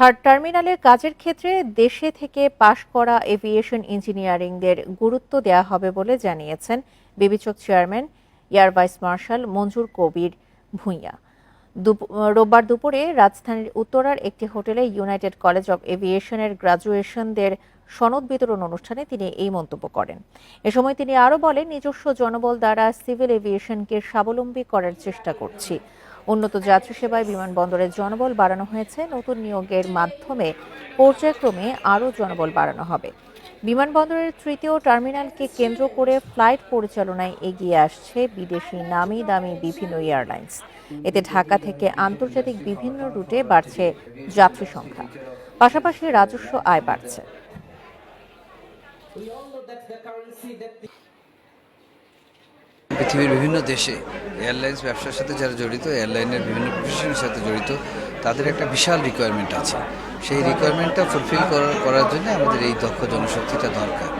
Third টার্মিনালের কাজের ক্ষেত্রে দেশে থেকে পাশ করা এভিয়েশন ইঞ্জিনিয়ারিংদের গুরুত্ব দেওয়া হবে বলে জানিয়েছেন বিবেচক chairman, air vice marshal Manjur Kabir Bhuiyan. রোববার দুপুরে রাজধানীর উত্তরার একটি হোটেলে ইউনাইটেড কলেজ অব এভিয়েশনের গ্রাজুয়েশনদের সনদ বিতরণ অনুষ্ঠানে তিনি এই মন্তব্য করেন। এ সময় তিনি আরও বলেন, নিজস্ব জনবল দ্বারা সিভিল এভিয়েশনকে স্বাবলম্বী করার চেষ্টা করছি। উন্নত যাত্রী সেবায় বিমানবন্দরের জনবল বাড়ানো হয়েছে। নতুন নিয়োগের মাধ্যমে পর্যায়ক্রমে আরও জনবল বাড়ানো হবে। বিমানবন্দরের তৃতীয় টার্মিনালকে কেন্দ্র করে ফ্লাইট পরিচালনায় এগিয়ে আসছে বিদেশি নামি দামি বিভিন্ন এয়ারলাইন্স। এতে ঢাকা থেকে আন্তর্জাতিক বিভিন্ন রুটে বাড়ছে যাত্রী সংখ্যা। পাশাপাশি রাজস্ব আয় বাড়ছে। পৃথিবীর বিভিন্ন দেশে এয়ারলাইন্স ব্যবসার সাথে যারা জড়িত, এয়ারলাইনের বিভিন্ন প্রফেশনের সাথে জড়িত, তাদের একটা বিশাল রিকোয়ারমেন্ট আছে। সেই রিকোয়ারমেন্টটা ফুলফিল করার জন্য আমাদের এই দক্ষ জনশক্তিটা দরকার।